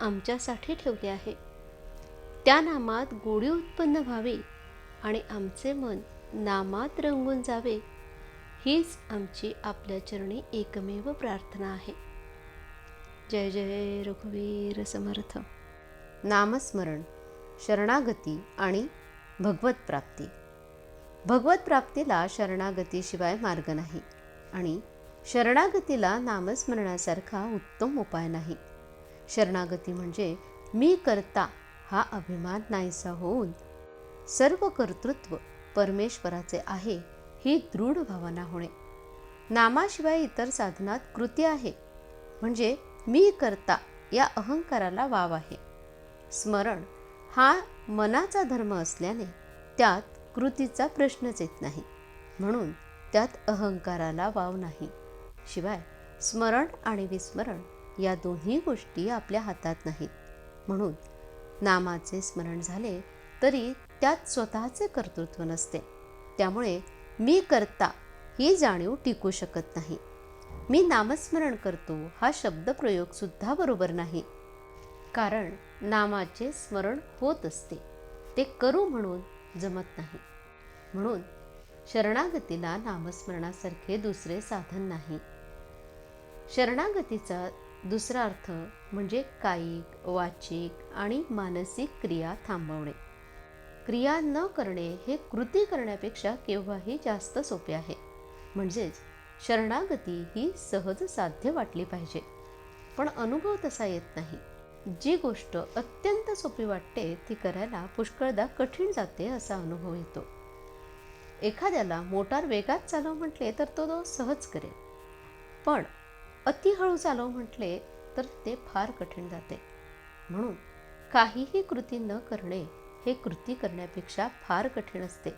आमच्यासाठी ठेवले आहे. त्या नामात गोडी उत्पन्न व्हावी आणि आमचे मन नामात रंगून जावे हीच आमची आपल्या चरणी एकमेव प्रार्थना आहे. जय जय रघुवीर समर्थ. नामस्मरण शरणागती आणि भगवत प्राप्ती. भगवत प्राप्तीला शरणागतीशिवाय मार्ग नाही आणि शरणागतीला नामस्मरणासारखा उत्तम उपाय नाही. शरणागती म्हणजे मी करता हा अभिमान नाहीसा होऊन. सर्व कर्तृत्व परमेश्वराचे आहे ही दृढ भावना होणे. नामाशिवाय इतर साधनात कृती आहे म्हणजे मी करता या अहंकाराला वाव आहे. स्मरण हा मनाचा धर्म असल्याने त्यात कृतीचा प्रश्नच येत नाही म्हणून त्यात अहंकाराला वाव नाही. शिवाय स्मरण आणि विस्मरण या दोन्ही गोष्टी आपल्या हातात नाहीत. म्हणून नामाचे स्मरण झाले तरी त्यात स्वतःचे कर्तृत्व नसते. त्यामुळे मी करता ही जाणीव टिकू शकत नाही. मी नामस्मरण करतो हा शब्दप्रयोगसुद्धा बरोबर नाही. कारण नामाचे स्मरण होत असते. ते करू म्हणून जमत नाही. म्हणून शरणागतीला नामस्मरणासारखे दुसरे साधन नाही. शरणागतीचा दुसरा अर्थ म्हणजे कायिक वाचिक आणि मानसिक क्रिया थांबवणे. क्रिया न करणे हे कृती करण्यापेक्षा केव्हाही जास्त सोपे आहे. म्हणजेच शरणागती ही सहज साध्य वाटली पाहिजे. पण अनुभव तसा येत नाही. जी गोष्ट अत्यंत सोपी वाटते ती करायला पुष्कळदा कठीण जाते असा अनुभव येतो. एखाद्याला मोटार वेगात चालव म्हटले तर तो तो सहज करेल. पण अति हळू चालव म्हटले तर ते फार कठीण जाते. म्हणून काहीही कृती न करणे हे कृती करण्यापेक्षा फार कठीण असते.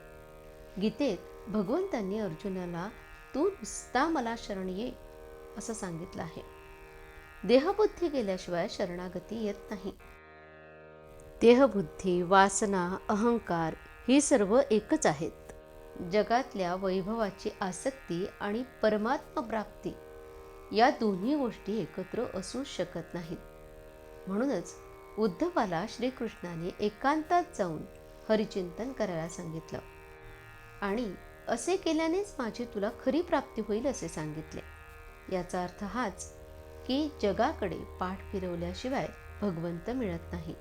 गीतेत भगवंतांनी अर्जुनाला तू नुसता मला शरण ये असं सांगितलं आहे. देहबुद्धी गेल्याशिवाय शरणागती येत नाही. देहबुद्धी वासना अहंकार ही सर्व एकच आहेत. जगातल्या वैभवाची आसक्ती आणि परमात्मप्राप्ती या दोन्ही गोष्टी एकत्र असू शकत नाहीत. म्हणूनच उद्धवाला श्रीकृष्णाने एकांतात जाऊन हरिचिंतन करायला सांगितलं. आणि असे केल्यानेच माझी तुला खरी प्राप्ती होईल असे सांगितले. याचा अर्थ हाच की जगाकडे पाठ फिरवल्याशिवाय भगवंत मिळत नाही.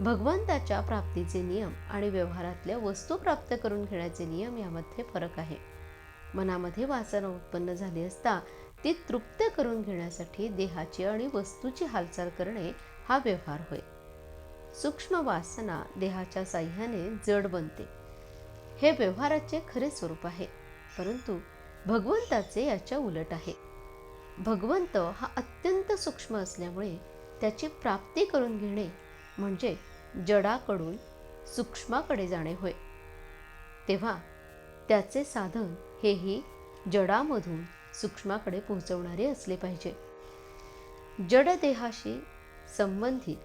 भगवंताच्या प्राप्तीचे नियम आणि व्यवहारातल्या वस्तू प्राप्त करून घेण्याचे नियम यामध्ये फरक आहे. मनामध्ये वासना उत्पन्न झाली असता ती तृप्त करून घेण्यासाठी देहाची आणि वस्तूची हालचाल करणे हा व्यवहार होय. सूक्ष्म वासना देहाच्या साह्याने जड बनते. हे व्यवहाराचे खरे स्वरूप आहे परंतु भगवंताचे याच्या उलट आहे. भगवंत हा अत्यंत सूक्ष्म असल्यामुळे त्याची प्राप्ती करून घेणे म्हणजे जडाकडून सूक्ष्माकडे जाणे होय. तेव्हा त्याचे साधन हेही जडामधून सूक्ष्माकडे पोहोचवणारे असले पाहिजे. जडदेहाशी संबंधित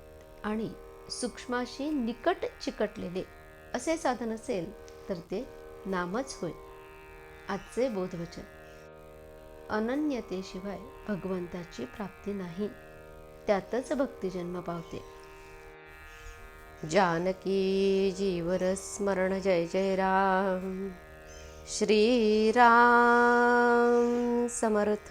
आणि सूक्ष्माशी निकट चिकटलेले असे साधन असेल तर ते नामच होय. आजचे बोधवचन. अनन्यतेशिवाय भगवंताची प्राप्ती नाही. त्यातच भक्ती जन्म पावते. जानकी जीवर स्मरण जय जय राम. श्रीराम समर्थ।